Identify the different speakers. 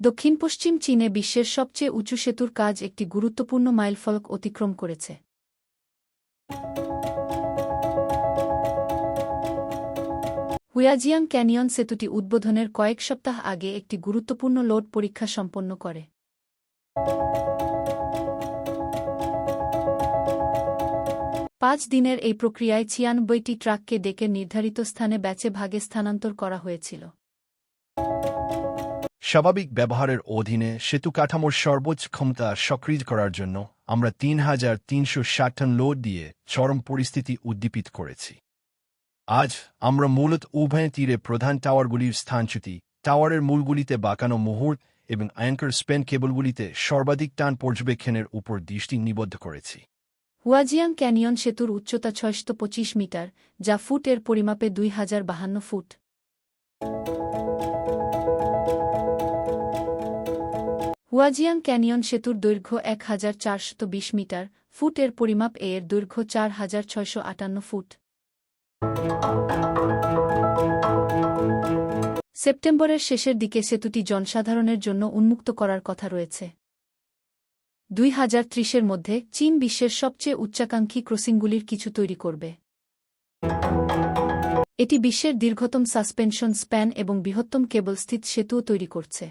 Speaker 1: দক্ষিণ পশ্চিম চীনে বিশ্বের সবচেয়ে উঁচু সেতুর কাজ একটি গুরুত্বপূর্ণ মাইলফলক অতিক্রম করেছে। হুয়াজিয়াং ক্যানিয়ন সেতুটি উদ্বোধনের কয়েক সপ্তাহ আগে একটি গুরুত্বপূর্ণ লোড পরীক্ষা সম্পন্ন করে। পাঁচ দিনের এই প্রক্রিয়ায় ছিয়ানব্বইটি ট্রাককে ডেকে নির্ধারিত স্থানে ব্যাচে ভাগে স্থানান্তর করা হয়েছিল।
Speaker 2: স্বাভাবিক ব্যবহারের অধীনে সেতু কাঠামোর সর্বোচ্চ ক্ষমতা সক্রিয় করার জন্য আমরা তিন হাজার তিনশো ষাট টন লোড দিয়ে চরম পরিস্থিতি উদ্দীপিত করেছি। আজ আমরা মূলত উভয় তীরে প্রধান টাওয়ারগুলির স্থানচ্যুতি টাওয়ারের মূলগুলিতে বাঁকানো মুহূর্ত এবং অ্যাঙ্কার স্পেন কেবলগুলিতে সর্বাধিক টান পর্যবেক্ষণের উপর দৃষ্টি নিবদ্ধ করেছি।
Speaker 1: হুয়াজিয়াং ক্যানিয়ন সেতুর উচ্চতা ছয়শত মিটার, যা ফুট এর পরিমাপে দুই হাজার বাহান্ন ফুট। হুয়াজিয়াং ক্যানিয়ন সেতুর দৈর্ঘ্য এক হাজার চারশত বিশ মিটার, ফুট এর পরিমাপ এর দৈর্ঘ্য চার হাজার ছয়শো আটান্ন ফুট। সেপ্টেম্বরের শেষের দিকে সেতুটি জনসাধারণের জন্য উন্মুক্ত করার কথা রয়েছে। দুই হাজার ত্রিশের মধ্যে চীন বিশ্বের সবচেয়ে উচ্চাকাঙ্ক্ষী ক্রসিংগুলির কিছু তৈরি করবে। এটি বিশ্বের দীর্ঘতম সাসপেনশন স্প্যান এবং বৃহত্তম কেবল স্থিত সেতুও তৈরি করছে।